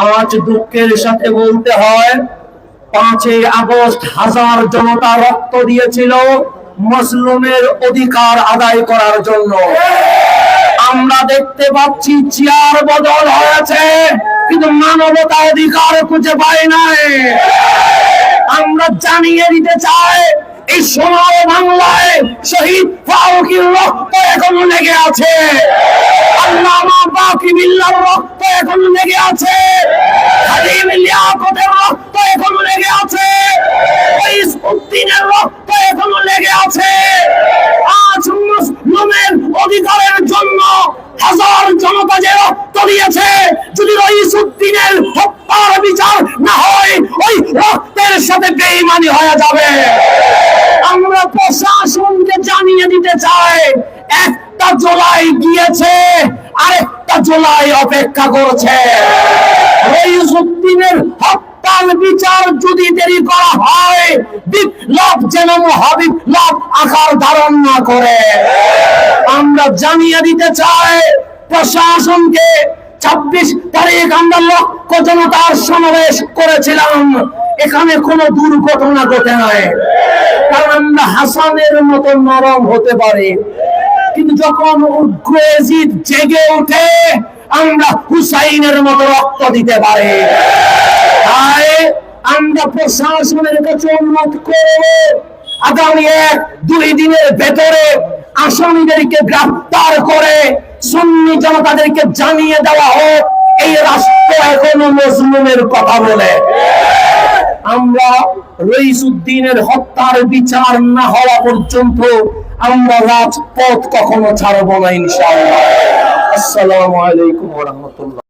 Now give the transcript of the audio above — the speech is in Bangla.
আজ দুঃখের সাথে বলতে হয়, পাঁচই আগস্ট হাজার জনতা রক্ত দিয়েছিল মজলুমের অধিকার আদায় করার জন্য। আমরা দেখতে পাচ্ছি চেয়ার বদল হয়েছে, কিন্তু মানবতা অধিকার খুঁজে পাই নাই। আমরা জানিয়ে দিতে চাই, এই সোনার বাংলায় শহীদ ফারুকের রক্ত এখনও লেগে আছে। রক্ত এখনও লেগে আছে। রক্ত এখনও লেগে আছে। উদ্দিনের রক্ত এখনও লেগে আছে। আজ অধিকারের জন্য হাজার জনতা যে রক্ত দিয়েছে, যদি রইসুদ্দিনের হত্যার বিচার না হয়, ওই রক্তের সাথে বেইমানি হয়ে যাবে। আমরা প্রশাসনকে জানিয়ে দিতে চাই একটা জোলাই গিয়েছে, আরেকটা জোলাই অপেক্ষা করছে। বিচার যদি দেরি করা হয়, বিপ্লব যেন মহাবিপ্লব আকার ধারণ না করে। আমরা জানিয়ে দিতে চাই, প্রশাসনকে ছাব্বিশ তারিখ আমরা লক্ষ জনতার সমাবেশ করেছিলাম। এখানে কোনো দুর্ঘটনা ঘটে নাই। কারণ আমরা হাসানের মতো নরম হতে পারি। কিন্তু যখন উগ্রজিৎ জেগে ওঠে, আমরা হুসাইনের মতো রক্ত দিতে পারি। তাই আমরা প্রশাসনের কাছে অনুরোধ করব, আগামী এক, দুই দিনের ভেতরে আসামিদেরকে গ্রেফতার করে সুন্নি জনতাদেরকে জানিয়ে দেওয়া হোক, এই রাষ্ট্র এখনও মজলুমের কথা বলে। আমরা রইসুদ্দিনের হত্যার বিচার না হওয়া পর্যন্ত আমরা রাজপথ কখনো ছাড়বো না ইনশাআল্লাহ। আসসালামু আলাইকুম রহমতুল্লাহ।